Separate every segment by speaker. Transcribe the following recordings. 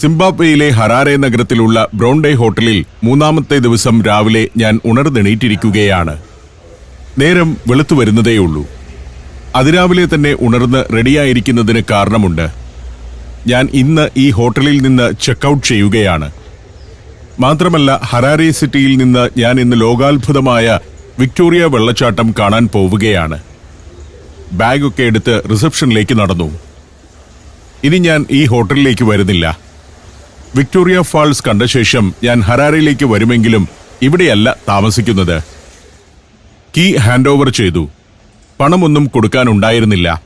Speaker 1: സിംബാബ്വേയിലെ ഹറാരെ നഗരത്തിലുള്ള ബ്രോൺഡേ ഹോട്ടലിൽ മൂന്നാമത്തെ ദിവസം രാവിലെ ഞാൻ ഉണർന്നെണീറ്റിരിക്കുകയാണ്. നേരം വെളുത്തു വരുന്നതേയുള്ളൂ. അതിരാവിലെ തന്നെ ഉണർന്ന് റെഡിയായിരിക്കുന്നതിന് കാരണമുണ്ട്. ഞാൻ ഇന്ന് ഈ ഹോട്ടലിൽ നിന്ന് ചെക്കൗട്ട് ചെയ്യുകയാണ്. മാത്രമല്ല ഹരാരെ സിറ്റിയിൽ നിന്ന് ഞാൻ ഇന്ന് ലോകാത്ഭുതമായ വിക്ടോറിയ വെള്ളച്ചാട്ടം കാണാൻ പോവുകയാണ്. ബാഗൊക്കെ എടുത്ത് റിസപ്ഷനിലേക്ക് നടന്നു. ഇനി ഞാൻ ഈ ഹോട്ടലിലേക്ക് വരുന്നില്ല. വിക്ടോറിയ ഫാൾസ് കണ്ട ശേഷം ഞാൻ ഹരാരയിലേക്ക് വരുമെങ്കിലും ഇവിടെയല്ല താമസിക്കുന്നത്. കീ ഹാൻഡ് ഓവർ ചെയ്തു. പണമൊന്നും കൊടുക്കാനുണ്ടായിരുന്നില്ല.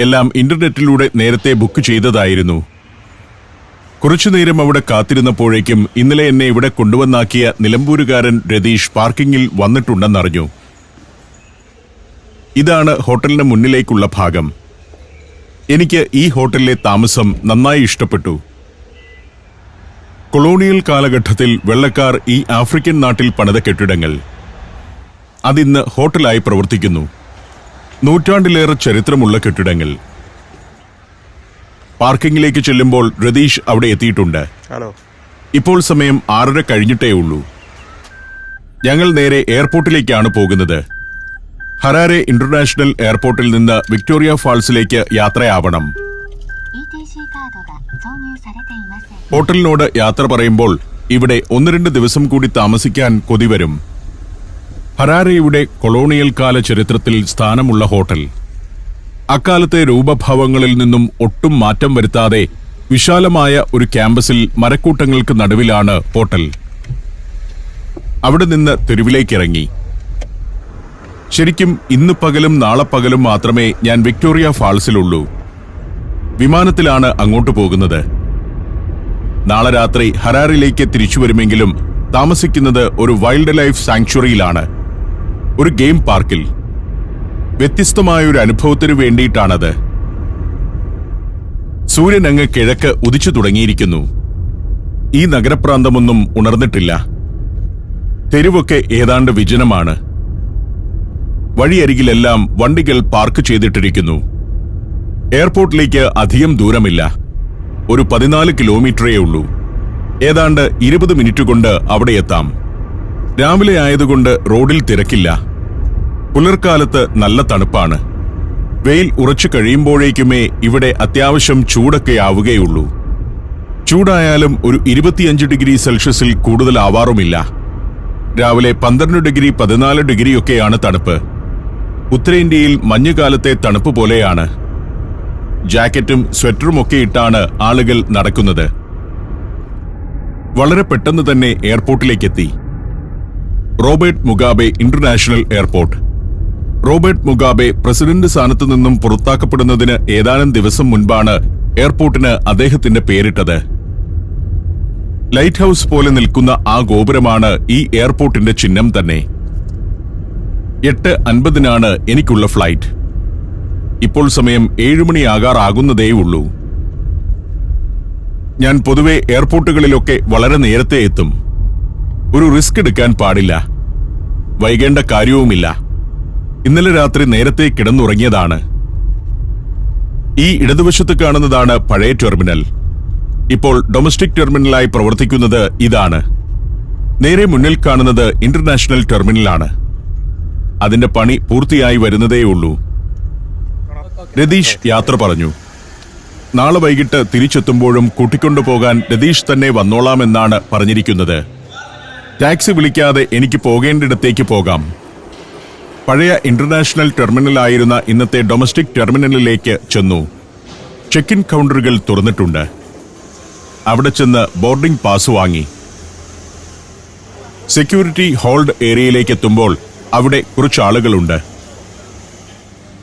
Speaker 1: എല്ലാം ഇന്റർനെറ്റിലൂടെ നേരത്തെ ബുക്ക് ചെയ്തതായിരുന്നു. കുറച്ചുനേരം അവിടെ കാത്തിരുന്നപ്പോഴേക്കും ഇന്നലെ എന്നെ ഇവിടെ കൊണ്ടുവന്നാക്കിയ നിലമ്പൂരുകാരൻ രതീഷ് പാർക്കിങ്ങിൽ വന്നിട്ടുണ്ടെന്നറിഞ്ഞു. ഇതാണ് ഹോട്ടലിന് മുന്നിലേക്കുള്ള ഭാഗം. എനിക്ക് ഈ ഹോട്ടലിലെ താമസം നന്നായി ഇഷ്ടപ്പെട്ടു. കൊളോണിയൽ കാലഘട്ടത്തിൽ വെള്ളക്കാർ ഈ ആഫ്രിക്കൻ നാട്ടിൽ പണിത കെട്ടിടങ്ങൾ. അതിന്ന് ഹോട്ടലായി പ്രവർത്തിക്കുന്നു. നൂറ്റാണ്ടിലേറെ ചരിത്രമുള്ള കെട്ടിടങ്ങൾ. പാർക്കിംഗിലേക്ക് ചെല്ലുമ്പോൾ രതീഷ് അവിടെ എത്തിയിട്ടുണ്ട്.
Speaker 2: ഹലോ
Speaker 1: ഇപ്പോൾ സമയം ആറര കഴിഞ്ഞിട്ടേ ഉള്ളൂ. ഞങ്ങൾ നേരെ എയർപോർട്ടിലേക്കാണ് പോകുന്നത്. ഹരാരെ ഇന്റർനാഷണൽ എയർപോർട്ടിൽ നിന്ന് വിക്ടോറിയ ഫാൾസിലേക്ക് യാത്രയാവണം. ഹോട്ടലിനോട് യാത്ര പറയുമ്പോൾ ഇവിടെ ഒന്ന് രണ്ട് ദിവസം കൂടി താമസിക്കാൻ കൊതി വരും. ഹരാരയുടെ കൊളോണിയൽ കാല ചരിത്രത്തിൽ സ്ഥാനമുള്ള ഹോട്ടൽ. അക്കാലത്തെ രൂപഭാവങ്ങളിൽ നിന്നും ഒട്ടും മാറ്റം വരുത്താതെ വിശാലമായ ഒരു ക്യാമ്പസിൽ മരക്കൂട്ടങ്ങൾക്ക് നടുവിലാണ് ഹോട്ടൽ. അവിടെ നിന്ന് തെരുവിലേക്കിറങ്ങി ശരിക്കും ഇന്ന് പകലും നാളെ പകലും മാത്രമേ ഞാൻ വിക്ടോറിയ ഫാൾസിലുള്ളൂ. വിമാനത്തിലാണ് അങ്ങോട്ട് പോകുന്നത്. നാളെ രാത്രി ഹരാറിലേക്ക് തിരിച്ചു വരുമെങ്കിലും താമസിക്കുന്നത് ഒരു വൈൽഡ് ലൈഫ് സാങ്ച്വറിയിലാണ് ഒരു ഗെയിം പാർക്കിൽ. വ്യത്യസ്തമായ ഒരു അനുഭവത്തിനു വേണ്ടിയിട്ടാണത്. സൂര്യൻ അങ്ങ് കിഴക്ക് ഉദിച്ചു തുടങ്ങിയിരിക്കുന്നു. ഈ നഗരപ്രാന്തമൊന്നും ഉണർന്നിട്ടില്ല. തെരുവൊക്കെ ഏതാണ്ട് വിജനമാണ്. വഴിയരികിലെല്ലാം വണ്ടികൾ പാർക്ക് ചെയ്തിട്ടിരിക്കുന്നു. എയർപോർട്ടിലേക്ക് അധികം ദൂരമില്ല. ഒരു പതിനാല് കിലോമീറ്ററേ ഉള്ളൂ. ഏതാണ്ട് ഇരുപത് മിനിറ്റ് കൊണ്ട് അവിടെ എത്താം. രാവിലെ ആയതുകൊണ്ട് റോഡിൽ തിരക്കില്ല. പുലർക്കാലത്ത് നല്ല തണുപ്പാണ്. വെയിൽ ഉറച്ചു കഴിയുമ്പോഴേക്കുമേ ഇവിടെ അത്യാവശ്യം ചൂടൊക്കെ ആവുകയുള്ളൂ. ചൂടായാലും ഒരു ഇരുപത്തിയഞ്ച് ഡിഗ്രി സെൽഷ്യസിൽ കൂടുതലാവാറുമില്ല. രാവിലെ പന്ത്രണ്ട് ഡിഗ്രി പതിനാല് ഡിഗ്രിയൊക്കെയാണ് തണുപ്പ്. ഉത്തരേന്ത്യയിൽ മഞ്ഞുകാലത്തെ തണുപ്പ് പോലെയാണ്. ജാക്കറ്റും സ്വെറ്ററും ഒക്കെ ഇട്ടാണ് ആളുകൾ നടക്കുന്നത്. വളരെ പെട്ടെന്ന് തന്നെ എയർപോർട്ടിലേക്ക് എത്തി Robert Mugabe international airport. Robert Mugabe president സ്ഥാനത്തു നിന്നും പുറത്താക്കപ്പെടുന്നതിന് ഏതാനും ദിവസം മുൻപാണ് എയർപോർട്ടിന് അദ്ദേഹത്തിന്റെ പേരിട്ടത്. ലൈറ്റ് ഹൌസ് പോലെ നിൽക്കുന്ന ആ ഗോപുരമാണ് ഈ എയർപോർട്ടിന്റെ ചിഹ്നം തന്നെ. എട്ട് അൻപതിനാണ് എനിക്കുള്ള ഫ്ലൈറ്റ്. ഇപ്പോൾ സമയം ഏഴുമണിയാകാറാകുന്നതേയുള്ളൂ ഞാൻ പൊതുവെ എയർപോർട്ടുകളിലൊക്കെ വളരെ നേരത്തെ എത്തും. ഒരു റിസ്ക് എടുക്കാൻ പാടില്ല. വൈകേണ്ട കാര്യവുമില്ല. ഇന്നലെ രാത്രി നേരത്തെ കിടന്നുറങ്ങിയതാണ്. ഈ ഇടതുവശത്ത് കാണുന്നതാണ് പഴയ ടെർമിനൽ. ഇപ്പോൾ ഡൊമസ്റ്റിക് ടെർമിനലായി പ്രവർത്തിക്കുന്നത് ഇതാണ്. നേരെ മുന്നിൽ കാണുന്നത് ഇന്റർനാഷണൽ ടെർമിനലാണ്. അതിന്റെ പണി പൂർത്തിയായി വരുന്നതേയുള്ളൂ. രതീഷ് യാത്ര പറഞ്ഞു. നാളെ വൈകിട്ട് തിരിച്ചെത്തുമ്പോഴും കൂട്ടിക്കൊണ്ടുപോകാൻ രതീഷ് തന്നെ വന്നോളാമെന്നാണ് പറഞ്ഞിരിക്കുന്നത്. ടാക്സി വിളിക്കാതെ എനിക്ക് പോകേണ്ടിടത്തേക്ക് പോകാം. പഴയ ഇന്റർനാഷണൽ ടെർമിനലായിരുന്ന ഇന്നത്തെ ഡൊമസ്റ്റിക് ടെർമിനലിലേക്ക് ചെന്നു. ചെക്ക് ഇൻ കൗണ്ടറുകൾ തുറന്നിട്ടുണ്ട്. അവിടെ ചെന്ന് ബോർഡിംഗ് പാസ് വാങ്ങി. സെക്യൂരിറ്റി ഹോൾഡ് ഏരിയയിലേക്ക് എത്തുമ്പോൾ അവിടെ കുറച്ച് ആളുകളുണ്ട്.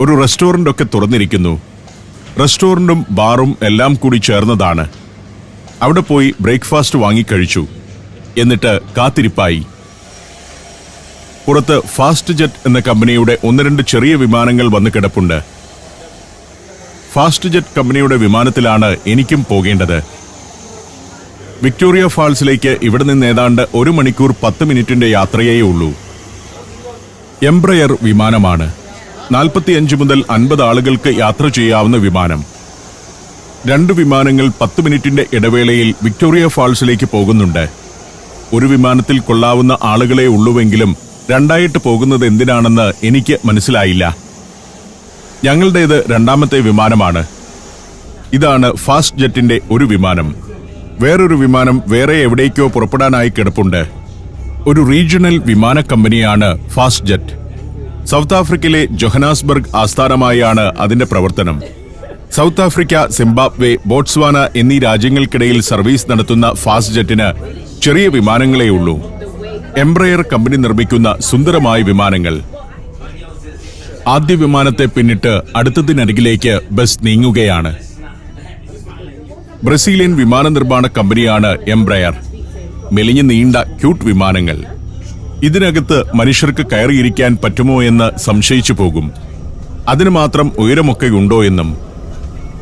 Speaker 1: ഒരു റെസ്റ്റോറന്റ് ഒക്കെ തുറന്നിരിക്കുന്നു. റെസ്റ്റോറന്റും ബാറും എല്ലാം കൂടി ചേർന്നതാണ്. അവിടെ പോയി ബ്രേക്ക്ഫാസ്റ്റ് വാങ്ങിക്കഴിച്ചു എന്നിട്ട് കാത്തിരിപ്പായി. പുറത്ത് ഫാസ്റ്റ് ജെറ്റ് എന്ന കമ്പനിയുടെ ഒന്ന് രണ്ട് ചെറിയ വിമാനങ്ങൾ വന്ന് കിടപ്പുണ്ട്. ഫാസ്റ്റ് ജെറ്റ് കമ്പനിയുടെ വിമാനത്തിലാണ് എനിക്കും പോകേണ്ടത്. വിക്ടോറിയ ഫാൾസിലേക്ക് ഇവിടെ നിന്ന് ഏതാണ്ട് ഒരു മണിക്കൂർ പത്ത് മിനിറ്റിന്റെ യാത്രയേ ഉള്ളൂ. എംബ്രയർ വിമാനമാണ്. നാൽപ്പത്തിയഞ്ച് മുതൽ അൻപത് ആളുകൾക്ക് യാത്ര ചെയ്യാവുന്ന വിമാനം. രണ്ട് വിമാനങ്ങൾ പത്ത് മിനിറ്റിന്റെ ഇടവേളയിൽ വിക്ടോറിയ ഫാൾസിലേക്ക് പോകുന്നുണ്ട്. ഒരു വിമാനത്തിൽ കൊള്ളാവുന്ന ആളുകളെ ഉള്ളുവെങ്കിലും രണ്ടായിട്ട് പോകുന്നത് എന്തിനാണെന്ന് എനിക്ക് മനസ്സിലായില്ല. ഞങ്ങളുടേത് രണ്ടാമത്തെ വിമാനമാണ്. ഇതാണ് ഫാസ്റ്റ് ജെറ്റിന്റെ ഒരു വിമാനം. വേറൊരു വിമാനം വേറെ എവിടേക്കോ പുറപ്പെടാനായി കിടപ്പുണ്ട്. ഒരു റീജിയണൽ വിമാന കമ്പനിയാണ് ഫാസ്റ്റ് ജെറ്റ്. സൗത്ത് ആഫ്രിക്കയിലെ ജൊഹനാസ്ബർഗ് ആസ്ഥാനമായാണ് അതിന്റെ പ്രവർത്തനം. സൗത്ത് ആഫ്രിക്ക സിംബാബ്വെ ബോട്സ്വാന എന്നീ രാജ്യങ്ങൾക്കിടയിൽ സർവീസ് നടത്തുന്ന ഫാസ്റ്റ് ജെറ്റിന് ചെറിയ വിമാനങ്ങളേ ഉള്ളൂ. എംബ്രയർ കമ്പനി നിർമ്മിക്കുന്ന സുന്ദരമായ വിമാനങ്ങൾ. ആദ്യ വിമാനത്തെ പിന്നിട്ട് അടുത്തതിനരികിലേക്ക് ബസ് നീങ്ങുകയാണ്. ബ്രസീലിയൻ വിമാന നിർമ്മാണ കമ്പനിയാണ് എംബ്രയർ. മെലിഞ്ഞു നീണ്ട ക്യൂട്ട് വിമാനങ്ങൾ. ഇതിനകത്ത് മനുഷ്യർക്ക് കയറിയിരിക്കാൻ പറ്റുമോ എന്ന് സംശയിച്ചു പോകും. അതിന് മാത്രം ഉയരമൊക്കെ ഉണ്ടോ എന്നും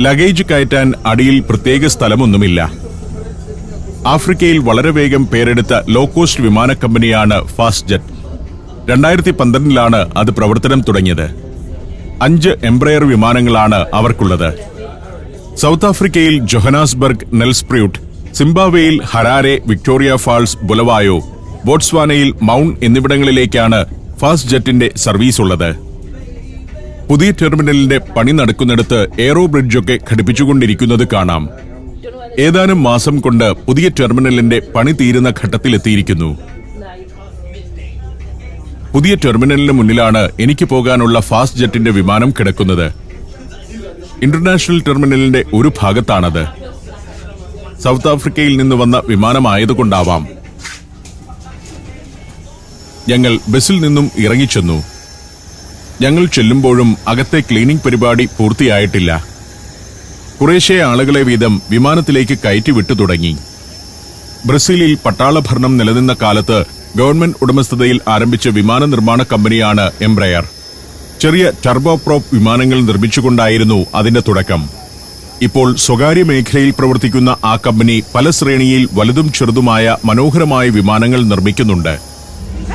Speaker 1: ലഗേജ് കയറ്റാൻ അടിയിൽ പ്രത്യേക സ്ഥലമൊന്നുമില്ല. ആഫ്രിക്കയിൽ വളരെ വേഗം പേരെടുത്ത ലോ കോസ്റ്റ് വിമാന കമ്പനിയാണ് ഫാസ്റ്റ് ജെറ്റ് രണ്ടായിരത്തി പന്ത്രണ്ടിലാണ് അത് പ്രവർത്തനം തുടങ്ങിയത്. അഞ്ച് എംബ്രയർ വിമാനങ്ങളാണ് അവർക്കുള്ളത്. സൗത്ത് ആഫ്രിക്കയിൽ ജൊഹനാസ്ബർഗ് നെൽസ്പ്രൂട്ട് സിംബാബ്വേയിൽ ഹരാരെ വിക്ടോറിയ ഫാൾസ് ബുലവായോ ബോട്സ്വാനയിൽ മൗണ്ട് എന്നിവിടങ്ങളിലേക്കാണ് ഫാസ്റ്റ് ജെറ്റിന്റെ സർവീസ് ഉള്ളത്. പുതിയ ടെർമിനലിന്റെ പണി നടക്കുന്നിടത്ത് എയറോ ബ്രിഡ്ജൊക്കെ ഘടിപ്പിച്ചുകൊണ്ടിരിക്കുന്നത് കാണാം. ഏതാനും മാസം കൊണ്ട് പുതിയ ടെർമിനലിന്റെ പണി തീരുന്ന ഘട്ടത്തിലെത്തിയിരിക്കുന്നു. പുതിയ ടെർമിനലിന് മുന്നിലാണ് എനിക്ക് പോകാനുള്ള ഫാസ്റ്റ് ജെറ്റിന്റെ വിമാനം കിടക്കുന്നത്. ഇന്റർനാഷണൽ ടെർമിനലിന്റെ ഒരു ഭാഗത്താണത്. സൗത്ത് ആഫ്രിക്കയിൽ നിന്ന് വന്ന വിമാനമായതുകൊണ്ടാവാം. ഞങ്ങൾ ബസ്സിൽ നിന്നും ഇറങ്ങിച്ചെന്നു. ഞങ്ങൾ ചെല്ലുമ്പോഴും അകത്തെ ക്ലീനിംഗ് പരിപാടി പൂർത്തിയായിട്ടില്ല. കുറേശ്ശെ ആളുകളെ വീതം വിമാനത്തിലേക്ക് കയറ്റി വിട്ടു തുടങ്ങി. ബ്രസീലിൽ പട്ടാള ഭരണം നിലനിന്ന കാലത്ത് ഗവൺമെന്റ് ഉടമസ്ഥതയിൽ ആരംഭിച്ച വിമാന നിർമ്മാണ കമ്പനിയാണ് എംബ്രയർ. ചെറിയ ടർബോപ്രോപ്പ് വിമാനങ്ങൾ നിർമ്മിച്ചുകൊണ്ടായിരുന്നു അതിന്റെ തുടക്കം. ഇപ്പോൾ സ്വകാര്യ മേഖലയിൽ പ്രവർത്തിക്കുന്ന ആ കമ്പനി പല ശ്രേണിയിൽ വലുതും ചെറുതുമായ മനോഹരമായ വിമാനങ്ങൾ നിർമ്മിക്കുന്നുണ്ട്.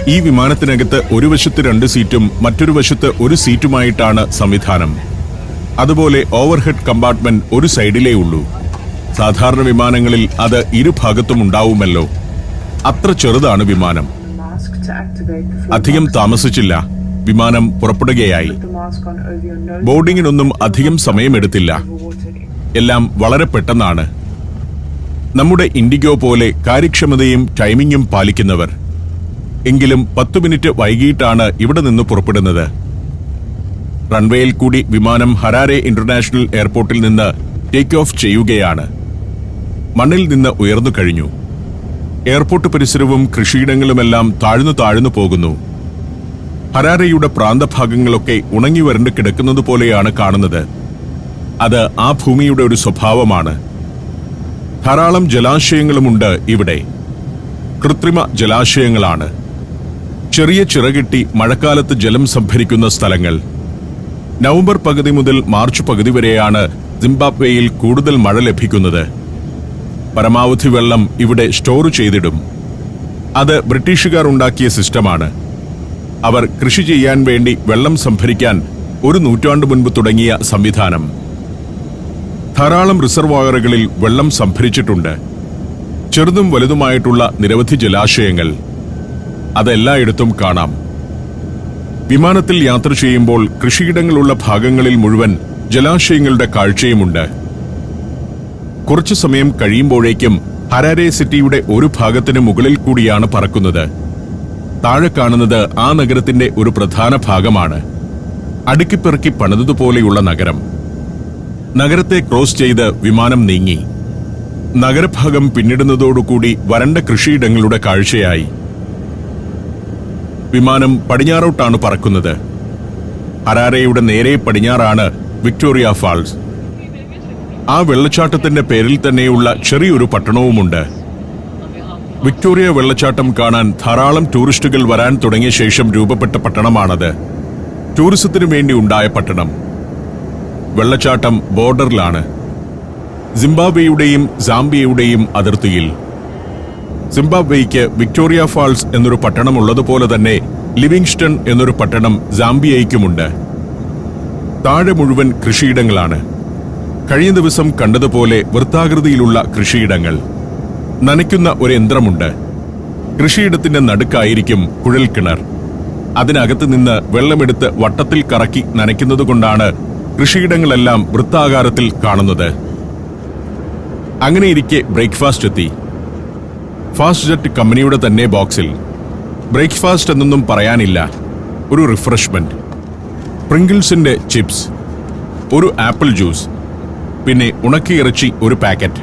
Speaker 1: ഈ വിമാനത്തിനകത്ത് ഒരു വശത്ത് രണ്ട് സീറ്റും മറ്റൊരു വശത്ത് ഒരു സീറ്റുമായിട്ടാണ് സംവിധാനം. അതുപോലെ ഓവർഹെഡ് കമ്പാർട്ട്മെന്റ് ഒരു സൈഡിലേ ഉള്ളൂ. സാധാരണ വിമാനങ്ങളിൽ അത് ഇരുഭാഗത്തും ഉണ്ടാവുമല്ലോ. അത്ര ചെറുതാണ് വിമാനം. അധികം താമസിച്ചില്ല. വിമാനം പുറപ്പെടുകയായി. ബോർഡിങ്ങിനൊന്നും അധികം സമയമെടുത്തില്ല. എല്ലാം വളരെ പെട്ടെന്നാണ്. നമ്മുടെ ഇൻഡിഗോ പോലെ കാര്യക്ഷമതയും ടൈമിങ്ങും പാലിക്കുന്നവർ എങ്കിലും പത്തു മിനിറ്റ് വൈകിട്ടാണ് ഇവിടെ നിന്ന് പുറപ്പെടുന്നത്. റൺവേയിൽ കൂടി വിമാനം ഹരാരെ ഇന്റർനാഷണൽ എയർപോർട്ടിൽ നിന്ന് ടേക്ക് ഓഫ് ചെയ്യുകയാണ്. മണ്ണിൽ നിന്ന് ഉയർന്നു കഴിഞ്ഞു. എയർപോർട്ട് പരിസരവും കൃഷിയിടങ്ങളുമെല്ലാം താഴ്ന്നു താഴ്ന്നു പോകുന്നു. ഹരാരയുടെ പ്രാന്തഭാഗങ്ങളൊക്കെ ഉണങ്ങി വരണ്ട് കിടക്കുന്നത് പോലെയാണ് കാണുന്നത്. അത് ആ ഭൂമിയുടെ ഒരു സ്വഭാവമാണ്. ധാരാളം ജലാശയങ്ങളുമുണ്ട് ഇവിടെ. കൃത്രിമ ജലാശയങ്ങളാണ്. ചെറിയ ചിറകിട്ടി മഴക്കാലത്ത് ജലം സംഭരിക്കുന്ന സ്ഥലങ്ങൾ. നവംബർ പകുതി മുതൽ മാർച്ച് പകുതി വരെയാണ് സിംബാബ്വേയിൽ കൂടുതൽ മഴ ലഭിക്കുന്നത്. പരമാവധി വെള്ളം ഇവിടെ സ്റ്റോർ ചെയ്തിടും. അത് ബ്രിട്ടീഷുകാർ ഉണ്ടാക്കിയ സിസ്റ്റമാണ്. അവർ കൃഷി ചെയ്യാൻ വേണ്ടി വെള്ളം സംഭരിക്കാൻ ഒരു നൂറ്റാണ്ട് മുൻപ് തുടങ്ങിയ സംവിധാനം. ധാരാളം റിസർവോയറുകളിൽ വെള്ളം സംഭരിച്ചിട്ടുണ്ട്. ചെറുതും വലുതുമായിട്ടുള്ള നിരവധി ജലാശയങ്ങൾ. അതെല്ലായിടത്തും കാണാം. വിമാനത്തിൽ യാത്ര ചെയ്യുമ്പോൾ കൃഷിയിടങ്ങളുള്ള ഭാഗങ്ങളിൽ മുഴുവൻ ജലാശയങ്ങളുടെ കാഴ്ചയുമുണ്ട്. കുറച്ചു സമയം കഴിയുമ്പോഴേക്കും ഹരാരെ സിറ്റിയുടെ ഒരു ഭാഗത്തിന് മുകളിൽ കൂടിയാണ് പറക്കുന്നത്. താഴെ കാണുന്നത് ആ നഗരത്തിന്റെ ഒരു പ്രധാന ഭാഗമാണ്. അടുക്കിപ്പെറുക്കി പണിതതുപോലെയുള്ള നഗരം. നഗരത്തെ ക്രോസ് ചെയ്ത് വിമാനം നീങ്ങി. നഗരഭാഗം പിന്നിടുന്നതോടുകൂടി വരണ്ട കൃഷിയിടങ്ങളുടെ കാഴ്ചയായി. വിമാനം പടിഞ്ഞാറോട്ടാണ് പറക്കുന്നത്. ഹരാരയുടെ നേരെ പടിഞ്ഞാറാണ് വിക്ടോറിയ ഫാൾസ്. ആ വെള്ളച്ചാട്ടത്തിന്റെ പേരിൽ തന്നെയുള്ള ചെറിയൊരു പട്ടണവുമുണ്ട്. വിക്ടോറിയ വെള്ളച്ചാട്ടം കാണാൻ ധാരാളം ടൂറിസ്റ്റുകൾ വരാൻ തുടങ്ങിയ ശേഷം രൂപപ്പെട്ട പട്ടണമാണത്. ടൂറിസത്തിനു വേണ്ടി ഉണ്ടായ പട്ടണം. വെള്ളച്ചാട്ടം ബോർഡറിലാണ്. സിംബാബ്വേയുടെയും സാംബിയയുടെയും അതിർത്തിയിൽ. സിംബാബ്വേയ്ക്ക് വിക്ടോറിയ ഫാൾസ് എന്നൊരു പട്ടണം ഉള്ളതുപോലെ തന്നെ ലിവിങ്സ്റ്റൺ എന്നൊരു പട്ടണം സാംബിയയ്ക്കുമുണ്ട്. താഴെ മുഴുവൻ കൃഷിയിടങ്ങളാണ്. കഴിഞ്ഞ ദിവസം കണ്ടതുപോലെ വൃത്താകൃതിയിലുള്ള കൃഷിയിടങ്ങൾ. നനയ്ക്കുന്ന ഒരു യന്ത്രമുണ്ട്. കൃഷിയിടത്തിന്റെ നടുക്കായിരിക്കും കുഴൽക്കിണർ അതിനകത്ത് നിന്ന് വെള്ളമെടുത്ത് വട്ടത്തിൽ കറക്കി നനയ്ക്കുന്നതുകൊണ്ടാണ് കൃഷിയിടങ്ങളെല്ലാം വൃത്താകാരത്തിൽ കാണുന്നത്. അങ്ങനെയിരിക്കെ ബ്രേക്ക്ഫാസ്റ്റ് എത്തി. ഫാസ്റ്റ് ജെറ്റ് കമ്പനിയുടെ തന്നെ ബോക്സിൽ ബ്രേക്ക്ഫാസ്റ്റ് എന്നൊന്നും പറയാനില്ല ഒരു റിഫ്രഷ്മെന്റ്. പ്രിങ്കിൾസിന്റെ ചിപ്സ് ഒരു ആപ്പിൾ ജ്യൂസ് പിന്നെ ഉണക്കി ഇറച്ചി ഒരു പാക്കറ്റ്.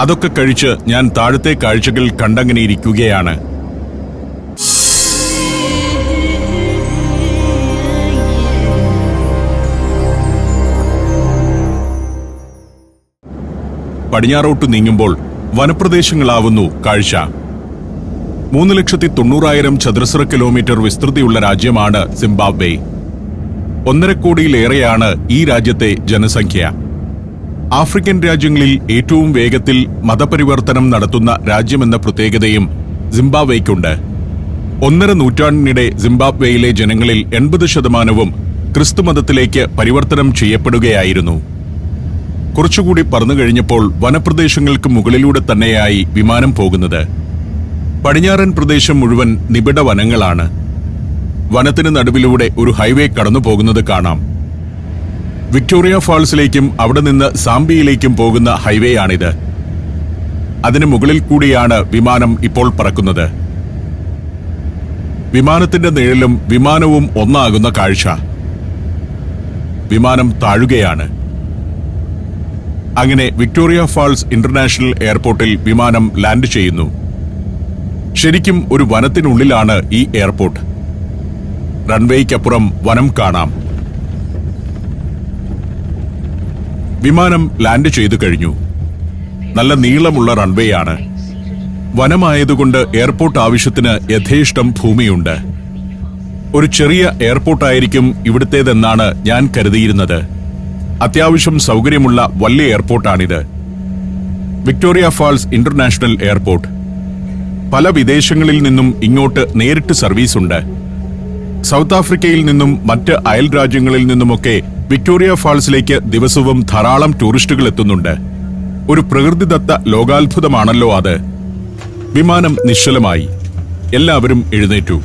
Speaker 1: അതൊക്കെ കഴിച്ച് ഞാൻ താഴത്തെ കാഴ്ചകൾ കണ്ടങ്ങനെ ഇരിക്കുകയാണ് പടിഞ്ഞാറോട്ട് നീങ്ങുമ്പോൾ വനപ്രദേശങ്ങളാവുന്നു കാഴ്ച. മൂന്ന് ലക്ഷത്തി തൊണ്ണൂറായിരം ചതുരശ്ര കിലോമീറ്റർ വിസ്തൃതിയുള്ള രാജ്യമാണ് സിംബാബ്വെ. ഒന്നര കോടിയിലേറെയാണ് ഈ രാജ്യത്തെ ജനസംഖ്യ. ആഫ്രിക്കൻ രാജ്യങ്ങളിൽ ഏറ്റവും വേഗത്തിൽ മതപരിവർത്തനം നടത്തുന്ന രാജ്യമെന്ന പ്രത്യേകതയും സിംബാബ്വെയ്ക്കുണ്ട്. ഒന്നര നൂറ്റാണ്ടിനിടെ സിംബാബ്വെയിലെ ജനങ്ങളിൽ എൺപത് ശതമാനവും ക്രിസ്തുമതത്തിലേക്ക് പരിവർത്തനം ചെയ്യപ്പെടുകയായിരുന്നു. കുറച്ചുകൂടി പറന്നു കഴിഞ്ഞപ്പോൾ വനപ്രദേശങ്ങൾക്ക് മുകളിലൂടെ തന്നെയായി വിമാനം പോകുന്നത്. പടിഞ്ഞാറൻ പ്രദേശം മുഴുവൻ നിബിഡ വനങ്ങളാണ്. വനത്തിന് നടുവിലൂടെ ഒരു ഹൈവേ കടന്നു പോകുന്നത് കാണാം. വിക്ടോറിയ ഫാൾസിലേക്കും അവിടെ നിന്ന് സാംബിയിലേക്കും പോകുന്ന ഹൈവേയാണിത്. അതിന് മുകളിൽ കൂടിയാണ് വിമാനം ഇപ്പോൾ പറക്കുന്നത്. വിമാനത്തിന്റെ നിഴലും വിമാനവും ഒന്നാകുന്ന കാഴ്ച. വിമാനം താഴുകയാണ്. അങ്ങനെ വിക്ടോറിയ ഫാൾസ് ഇന്റർനാഷണൽ എയർപോർട്ടിൽ വിമാനം ലാൻഡ് ചെയ്യുന്നു. ശരിക്കും ഒരു വനത്തിനുള്ളിലാണ് ഈ എയർപോർട്ട്. റൺവേയ്ക്കപ്പുറം വനം കാണാം. വിമാനം ലാൻഡ് ചെയ്തു കഴിഞ്ഞു. നല്ല നീളമുള്ള റൺവേ ആണ് വനമായതുകൊണ്ട് എയർപോർട്ട് ആവശ്യത്തിന് യഥേഷ്ടം ഭൂമിയുണ്ട്. ഒരു ചെറിയ എയർപോർട്ടായിരിക്കും ഇവിടുത്തേതെന്നാണ് ഞാൻ കരുതിയിരുന്നത്. അത്യാവശ്യം സൗകര്യമുള്ള വലിയ എയർപോർട്ടാണിത്. Victoria Falls international airport. പല വിദേശങ്ങളിൽ നിന്നും ഇങ്ങോട്ട് നേരിട്ട് സർവീസ് ഉണ്ട് സൗത്ത് ആഫ്രിക്കയിൽ നിന്നും മറ്റ് അയൽ രാജ്യങ്ങളിൽ നിന്നുമൊക്കെ വിക്ടോറിയ ഫാൾസിലേക്ക് ദിവസവും ധാരാളം ടൂറിസ്റ്റുകൾ എത്തുന്നുണ്ട്. ഒരു പ്രകൃതിദത്ത ലോകാത്ഭുതമാണല്ലോ അത്. വിമാനം നിശ്ചലമായി. എല്ലാവരും എഴുന്നേറ്റു.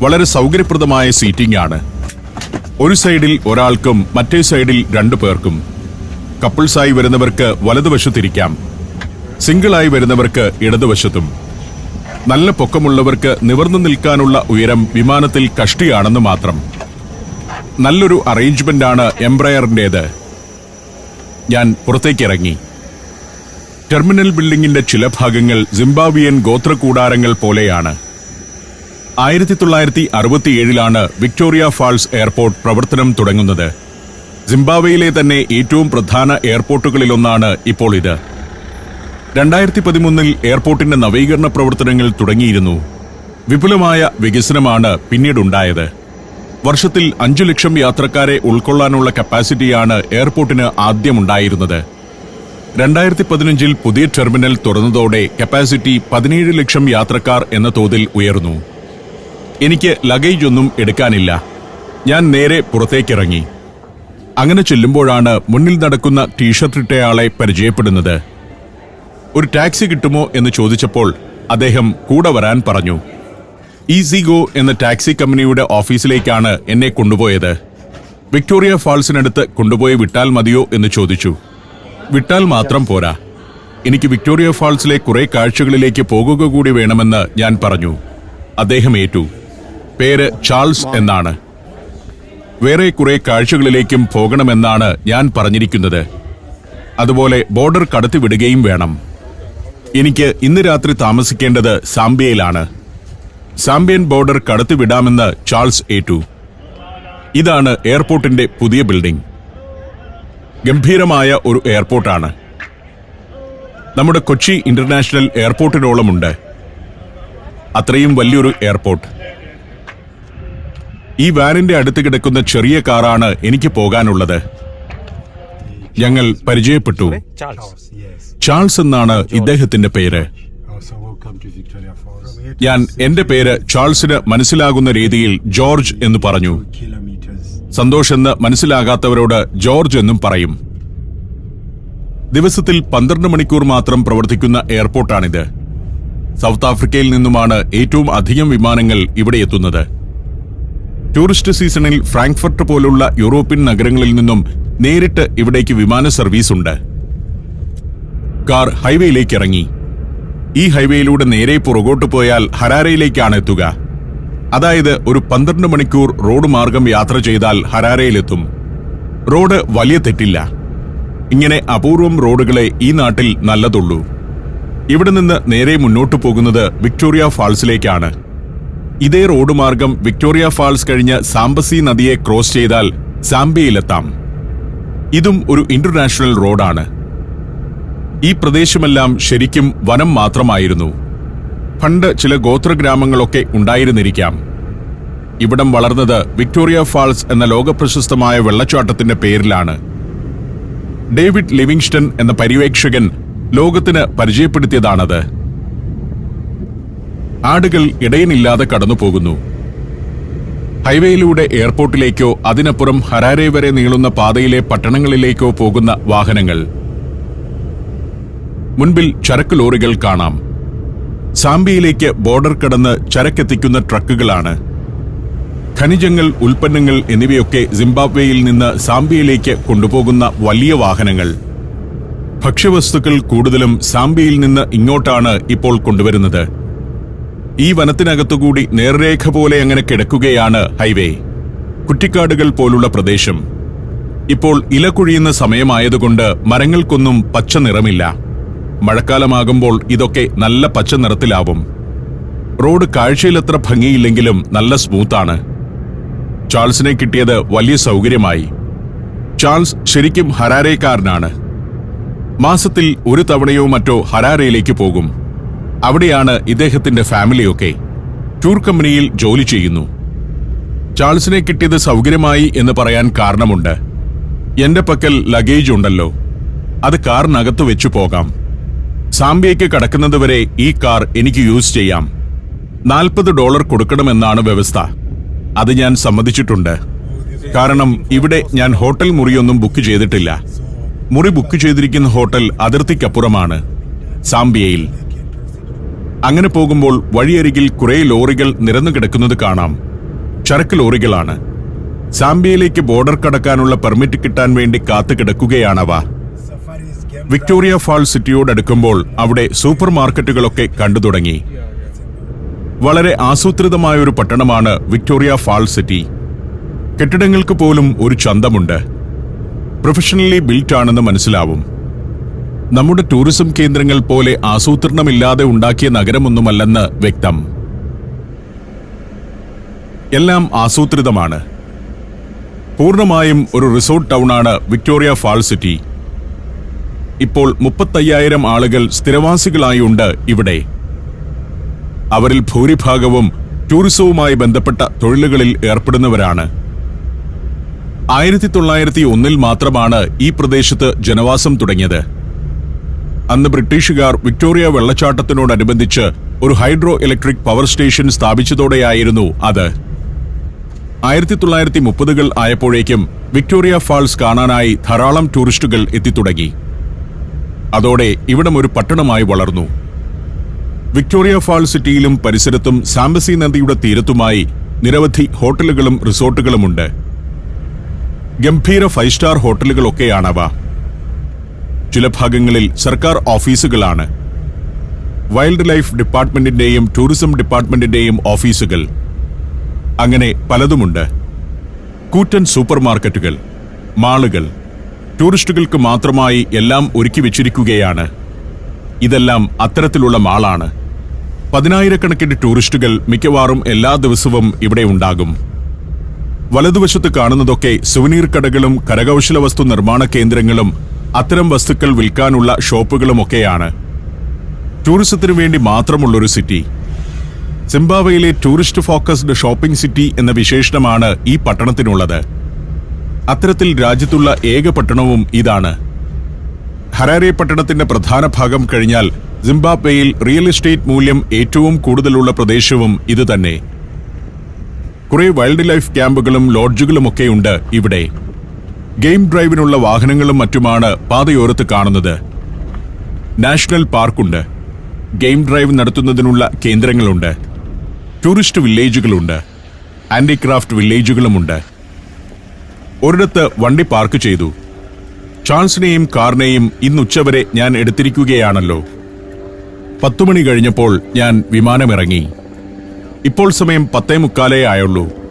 Speaker 1: വളരെ സൗകര്യപ്രദമായ സീറ്റിംഗ് ആണ്. ഒരു സൈഡിൽ ഒരാൾക്കും മറ്റേ സൈഡിൽ രണ്ടു പേർക്കും. കപ്പിൾസായി വരുന്നവർക്ക് വലതുവശത്തിരിക്കാം. സിംഗിളായി വരുന്നവർക്ക് ഇടതുവശത്തും. നല്ല പൊക്കമുള്ളവർക്ക് നിവർന്നു നിൽക്കാനുള്ള ഉയരം വിമാനത്തിൽ കഷ്ടിയാണെന്ന് മാത്രം. നല്ലൊരു അറേഞ്ച്മെന്റ് അറേഞ്ച്മെന്റാണ് എംബ്രയറിന്റേത്. ഞാൻ പുറത്തേക്കിറങ്ങി. ടെർമിനൽ ബിൽഡിംഗിന്റെ ചില ഭാഗങ്ങൾ സിംബാബ്വിയൻ ഗോത്രകൂടാരങ്ങൾ പോലെയാണ്. ആയിരത്തി തൊള്ളായിരത്തി അറുപത്തിയേഴിലാണ് വിക്ടോറിയ ഫാൾസ് എയർപോർട്ട് പ്രവർത്തനം തുടങ്ങുന്നത്. സിംബാബ്വേയിലെ തന്നെ ഏറ്റവും പ്രധാന എയർപോർട്ടുകളിലൊന്നാണ് ഇപ്പോൾ ഇത്. രണ്ടായിരത്തി പതിമൂന്നിൽ എയർപോർട്ടിന്റെ നവീകരണ പ്രവർത്തനങ്ങൾ തുടങ്ങിയിരുന്നു. വിപുലമായ വികസനമാണ് പിന്നീടുണ്ടായത്. വർഷത്തിൽ അഞ്ചു ലക്ഷം യാത്രക്കാരെ ഉൾക്കൊള്ളാനുള്ള കപ്പാസിറ്റിയാണ് എയർപോർട്ടിന് ആദ്യമുണ്ടായിരുന്നത്. രണ്ടായിരത്തി പതിനഞ്ചിൽ പുതിയ ടെർമിനൽ തുറന്നതോടെ കപ്പാസിറ്റി പതിനേഴ് ലക്ഷം യാത്രക്കാർ എന്ന തോതിൽ ഉയർന്നു. എനിക്ക് ലഗേജ് ഒന്നും എടുക്കാനില്ല. ഞാൻ നേരെ പുറത്തേക്കിറങ്ങി. അങ്ങനെ ചെല്ലുമ്പോഴാണ് മുന്നിൽ നടക്കുന്ന ടീഷർട്ട് ഇട്ടയാളെ പരിചയപ്പെടുന്നത്. ഒരു ടാക്സി കിട്ടുമോ എന്ന് ചോദിച്ചപ്പോൾ അദ്ദേഹം കൂടെ വരാൻ പറഞ്ഞു. ഈസിഗോ എന്ന ടാക്സി കമ്പനിയുടെ ഓഫീസിലേക്കാണ് എന്നെ കൊണ്ടുപോയത്. വിക്ടോറിയ ഫാൾസിനടുത്ത് കൊണ്ടുപോയി വിട്ടാൽ മതിയോ എന്ന് ചോദിച്ചു. വിട്ടാൽ മാത്രം പോരാ. എനിക്ക് വിക്ടോറിയ ഫാൾസിലെ കുറെ കാഴ്ചകളിലേക്ക് പോകുക കൂടി വേണമെന്ന് ഞാൻ പറഞ്ഞു. അദ്ദേഹം ഏറ്റു. പേര് ചാൾസ് എന്നാണ്. വേറെ കുറെ കാഴ്ചകളിലേക്കും പോകണമെന്നാണ് ഞാൻ പറഞ്ഞിരിക്കുന്നത്. അതുപോലെ ബോർഡർ കടത്തിവിടുകയും വേണം. എനിക്ക് ഇന്ന് രാത്രി താമസിക്കേണ്ടത് സാംബിയയിലാണ്. സാംബിയൻ ബോർഡർ കടത്തിവിടാമെന്ന് ചാൾസ് ഏറ്റു. ഇതാണ് എയർപോർട്ടിന്റെ പുതിയ ബിൽഡിംഗ്. ഗംഭീരമായ ഒരു എയർപോർട്ടാണ്. നമ്മുടെ കൊച്ചി ഇന്റർനാഷണൽ എയർപോർട്ടിനോളമുണ്ട്. അത്രയും വലിയൊരു എയർപോർട്ട്. ഈ വാനിന്റെ അടുത്ത് കിടക്കുന്ന ചെറിയ കാറാണ് എനിക്ക് പോകാനുള്ളത്. ഞങ്ങൾ പരിചയപ്പെട്ടു.
Speaker 3: Charles.
Speaker 1: ചാൾസ് എന്നാണ് ഇദ്ദേഹത്തിന്റെ പേര്.
Speaker 4: Falls.
Speaker 1: ഞാൻ എന്റെ പേര് ചാൾസിന് മനസ്സിലാകുന്ന രീതിയിൽ ജോർജ് എന്ന് പറഞ്ഞു.
Speaker 4: സന്തോഷെന്ന്
Speaker 1: സന്തോഷ് എന്ന് മനസ്സിലാകാത്തവരോട് ജോർജ് എന്നും പറയും. ദിവസത്തിൽ പന്ത്രണ്ട് മണിക്കൂർ മാത്രം പ്രവർത്തിക്കുന്ന എയർപോർട്ടാണിത്. സൗത്ത് ആഫ്രിക്കയിൽ നിന്നുമാണ് ഏറ്റവും അധികം വിമാനങ്ങൾ ഇവിടെ എത്തുന്നത്. ടൂറിസ്റ്റ് സീസണിൽ ഫ്രാങ്ക്ഫർട്ട് പോലുള്ള യൂറോപ്യൻ നഗരങ്ങളിൽ നിന്നും നേരിട്ട് ഇവിടേക്ക് വിമാന സർവീസ് ഉണ്ട്. കാർ ഹൈവേയിലേക്ക് ഇറങ്ങി. ഈ ഹൈവേയിലൂടെ നേരെ പുറകോട്ട് പോയാൽ ഹരാരയിലേക്കാണ് എത്തുക. അതായത് ഒരു പന്ത്രണ്ട് മണിക്കൂർ റോഡ് മാർഗം യാത്ര ചെയ്താൽ ഹരാരയിലെത്തും. റോഡ് വലിയ തെറ്റില്ല. ഇങ്ങനെ അപൂർവം റോഡുകളെ ഈ നാട്ടിൽ നല്ലതുള്ളൂ. ഇവിടെ നിന്ന് നേരെ മുന്നോട്ട് പോകുന്നത് വിക്ടോറിയ ഫാൾസിലേക്കാണ്. ഇതേ റോഡ് മാർഗം വിക്ടോറിയ ഫാൾസ് കഴിഞ്ഞ് സാംബസി നദിയെ ക്രോസ് ചെയ്താൽ സാംബിയയിലെത്താം. ഇതും ഒരു ഇന്റർനാഷണൽ റോഡാണ്. ഈ പ്രദേശമെല്ലാം ശരിക്കും വനം മാത്രമായിരുന്നു. പണ്ട് ചില ഗോത്രഗ്രാമങ്ങളൊക്കെ ഉണ്ടായിരുന്നിരിക്കാം. ഇവിടം വളർന്നത് വിക്ടോറിയ ഫാൾസ് എന്ന ലോകപ്രശസ്തമായ വെള്ളച്ചാട്ടത്തിന്റെ പേരിലാണ്. ഡേവിഡ് ലിവിങ്സ്റ്റൺ എന്ന പര്യവേക്ഷകൻ ലോകത്തിന് പരിചയപ്പെടുത്തിയതാണത്. ആടുകൾ ഇടയനില്ലാതെ കടന്നുപോകുന്നു. ഹൈവേയിലൂടെ എയർപോർട്ടിലേക്കോ അതിനപ്പുറം ഹരാരെ വരെ നീളുന്ന പാതയിലെ പട്ടണങ്ങളിലേക്കോ പോകുന്ന വാഹനങ്ങൾ. മുൻപിൽ ചരക്ക് ലോറികൾ കാണാം. സാംബിയയിലേക്ക് ബോർഡർ കടന്ന് ചരക്കെത്തിക്കുന്ന ട്രക്കുകളാണ്. ഖനിജങ്ങൾ ഉൽപ്പന്നങ്ങൾ എന്നിവയൊക്കെ സിംബാബ്വേയിൽ നിന്ന് സാംബിയയിലേക്ക് കൊണ്ടുപോകുന്ന വലിയ വാഹനങ്ങൾ. ഭക്ഷ്യവസ്തുക്കൾ കൂടുതലും സാംബിയയിൽ നിന്ന് ഇങ്ങോട്ടാണ് ഇപ്പോൾ കൊണ്ടുവരുന്നത്. ഈ വനത്തിനകത്തുകൂടി നേർരേഖ പോലെ അങ്ങനെ കിടക്കുകയാണ് ഹൈവേ. കുറ്റിക്കാടുകൾ പോലുള്ള പ്രദേശം. ഇപ്പോൾ ഇല കുഴിയുന്ന സമയമായതുകൊണ്ട് മരങ്ങൾക്കൊന്നും പച്ച നിറമില്ല. മഴക്കാലമാകുമ്പോൾ ഇതൊക്കെ നല്ല പച്ച നിറത്തിലാവും. റോഡ് കാഴ്ചയിലത്ര ഭംഗിയില്ലെങ്കിലും നല്ല സ്മൂത്താണ്. ചാൾസിനെ കിട്ടിയത് വലിയ സൗകര്യമായി. ചാൾസ് ശരിക്കും ഹരാരേക്കാരനാണ്. മാസത്തിൽ ഒരു തവണയോ മറ്റോ ഹരാരയിലേക്ക് പോകും. അവിടെയാണ് ഇദ്ദേഹത്തിന്റെ ഫാമിലിയൊക്കെ. ടൂർ കമ്പനിയിൽ ജോലി ചെയ്യുന്നു. ചാൾസിനെ കിട്ടിയത് സൗകര്യമായി എന്ന് പറയാൻ കാരണമുണ്ട്. എന്റെ പക്കൽ ലഗേജ് ഉണ്ടല്ലോ. അത് കാറിനകത്ത് വെച്ചു പോകാം. സാംബിയയ്ക്ക് കടക്കുന്നതുവരെ ഈ കാർ എനിക്ക് യൂസ് ചെയ്യാം. നാൽപ്പത് ഡോളർ കൊടുക്കണമെന്നാണ് വ്യവസ്ഥ. അത് ഞാൻ സമ്മതിച്ചിട്ടുണ്ട്. കാരണം ഇവിടെ ഞാൻ ഹോട്ടൽ മുറിയൊന്നും ബുക്ക് ചെയ്തിട്ടില്ല. മുറി ബുക്ക് ചെയ്തിരിക്കുന്ന ഹോട്ടൽ അതിർത്തിക്കപ്പുറമാണ്. സാംബിയയിൽ. അങ്ങനെ പോകുമ്പോൾ വഴിയരികിൽ കുറെ ലോറികൾ നിരന്നു കിടക്കുന്നത് കാണാം. ചരക്ക് ലോറികളാണ്. സാംബിയയിലേക്ക് ബോർഡർ കടക്കാനുള്ള പെർമിറ്റ് കിട്ടാൻ വേണ്ടി കാത്തു കിടക്കുകയാണവ. വിക്ടോറിയ ഫാൾ സിറ്റിയോടടുക്കുമ്പോൾ അവിടെ സൂപ്പർ മാർക്കറ്റുകളൊക്കെ കണ്ടു തുടങ്ങി. വളരെ ആസൂത്രിതമായ ഒരു പട്ടണമാണ് വിക്ടോറിയ ഫാൾ സിറ്റി. കെട്ടിടങ്ങൾക്ക് പോലും ഒരു ചന്തമുണ്ട്. പ്രൊഫഷണലി ബിൽറ്റ് ആണെന്ന് മനസ്സിലാവും. നമ്മുടെ ടൂറിസം കേന്ദ്രങ്ങൾ പോലെ ആസൂത്രണമില്ലാതെ ഉണ്ടാക്കിയ നഗരമൊന്നുമല്ലെന്ന് വ്യക്തം. എല്ലാം ആസൂത്രിതമാണ്. പൂർണമായും ഒരു റിസോർട്ട് ടൗണാണ് വിക്ടോറിയ ഫാൾ സിറ്റി. ഇപ്പോൾ മുപ്പത്തയ്യായിരം ആളുകൾ സ്ഥിരവാസികളായുണ്ട് ഇവിടെ. അവരിൽ ഭൂരിഭാഗവും ടൂറിസവുമായി ബന്ധപ്പെട്ട തൊഴിലുകളിൽ ഏർപ്പെടുന്നവരാണ്. ആയിരത്തി തൊള്ളായിരത്തി ഒന്നിൽ മാത്രമാണ് ഈ പ്രദേശത്ത് ജനവാസം തുടങ്ങിയത്. അന്ന് ബ്രിട്ടീഷുകാർ വിക്ടോറിയ വെള്ളച്ചാട്ടത്തിനോടനുബന്ധിച്ച് ഒരു ഹൈഡ്രോ ഇലക്ട്രിക് പവർ സ്റ്റേഷൻ സ്ഥാപിച്ചതോടെയായിരുന്നു അത്. ആയിരത്തി തൊള്ളായിരത്തി മുപ്പതുകൾ ആയപ്പോഴേക്കും വിക്ടോറിയ ഫാൾസ് കാണാനായി ധാരാളം ടൂറിസ്റ്റുകൾ എത്തിത്തുടങ്ങി. അതോടെ ഇവിടം ഒരു പട്ടണമായി വളർന്നു. വിക്ടോറിയ ഫാൾ സിറ്റിയിലും പരിസരത്തും സാംബസി നദിയുടെ തീരത്തുമായി നിരവധി ഹോട്ടലുകളും റിസോർട്ടുകളുമുണ്ട്. ഗംഭീര ഫൈവ് സ്റ്റാർ ഹോട്ടലുകളൊക്കെയാണവ. ചില ഭാഗങ്ങളിൽ സർക്കാർ ഓഫീസുകളാണ്. വൈൽഡ് ലൈഫ് ഡിപ്പാർട്ട്മെന്റിന്റെയും ടൂറിസം ഡിപ്പാർട്ട്മെന്റിന്റെയും ഓഫീസുകൾ. അങ്ങനെ പലതുമുണ്ട്. കൂറ്റൻ സൂപ്പർ മാർക്കറ്റുകൾ മാളുകൾ ടൂറിസ്റ്റുകൾക്ക് മാത്രമായി എല്ലാം ഒരുക്കി വെച്ചിരിക്കുകയാണ്. ഇതെല്ലാം അത്തരത്തിലുള്ള മാളാണ്. പതിനായിരക്കണക്കിന് ടൂറിസ്റ്റുകൾ മിക്കവാറും എല്ലാ ദിവസവും ഇവിടെ ഉണ്ടാകും. വലതുവശത്ത് കാണുന്നതൊക്കെ സുവനീർ കടകളും കരകൗശല വസ്തു നിർമ്മാണ കേന്ദ്രങ്ങളും അത്തരം വസ്തുക്കൾ വിൽക്കാനുള്ള ഷോപ്പുകളുമൊക്കെയാണ്. ടൂറിസത്തിനു വേണ്ടി മാത്രമുള്ളൊരു സിറ്റി. സിംബാവയിലെ ടൂറിസ്റ്റ് ഫോക്കസ്ഡ് ഷോപ്പിംഗ് സിറ്റി എന്ന വിശേഷണമാണ് ഈ പട്ടണത്തിനുള്ളത്. അത്തരത്തിൽ രാജ്യത്തുള്ള ഏക പട്ടണവും ഇതാണ്. ഹരാരെ പട്ടണത്തിന്റെ പ്രധാന ഭാഗം കഴിഞ്ഞാൽ സിംബാബ്വേയിൽ റിയൽ എസ്റ്റേറ്റ് മൂല്യം ഏറ്റവും കൂടുതലുള്ള പ്രദേശവും ഇതുതന്നെ. കുറെ വൈൽഡ് ലൈഫ് ക്യാമ്പുകളും ലോഡ്ജുകളുമൊക്കെയുണ്ട് ഇവിടെ. ഗെയിം ഡ്രൈവിനുള്ള വാഹനങ്ങളും മറ്റുമാണ് പാതയോരത്ത് കാണുന്നത്. നാഷണൽ പാർക്കുണ്ട്. ഗെയിം ഡ്രൈവ് നടത്തുന്നതിനുള്ള കേന്ദ്രങ്ങളുണ്ട്. ടൂറിസ്റ്റ് വില്ലേജുകളുണ്ട്. ഹാൻഡിക്രാഫ്റ്റ് വില്ലേജുകളുമുണ്ട്. ഒരിടത്ത് വണ്ടി പാർക്ക് ചെയ്തു. ചാൾസിനെയും കാറിനെയും ഇന്ന് ഉച്ചവരെ ഞാൻ എടുത്തിരിക്കുകയാണല്ലോ. പത്തുമണി കഴിഞ്ഞപ്പോൾ ഞാൻ വിമാനമിറങ്ങി. ഇപ്പോൾ സമയം പത്തേ മുക്കാലേ ആയുള്ളൂ.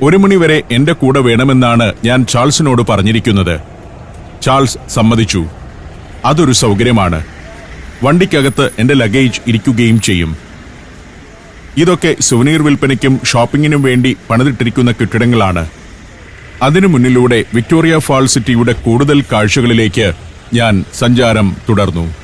Speaker 1: ഒരു മണിവരെ എന്റെ കൂടെ വേണമെന്നാണ് ഞാൻ ചാൾസിനോട് പറഞ്ഞിരിക്കുന്നത്. ചാൾസ് സമ്മതിച്ചു. അതൊരു സൗകര്യമാണ്. വണ്ടിക്കകത്ത് എന്റെ ലഗേജ് ഇരിക്കുകയും ചെയ്യും. ഇതൊക്കെ സുവനീർ വിൽപ്പനയ്ക്കും ഷോപ്പിങ്ങിനും വേണ്ടി പണിതിട്ടിരിക്കുന്ന കെട്ടിടങ്ങളാണ്. അതിനു മുന്നിലൂടെ വിക്ടോറിയ ഫാൾ സിറ്റിയുടെ കൂടുതൽ കാഴ്ചകളിലേക്ക് ഞാൻ സഞ്ചാരം തുടർന്നു.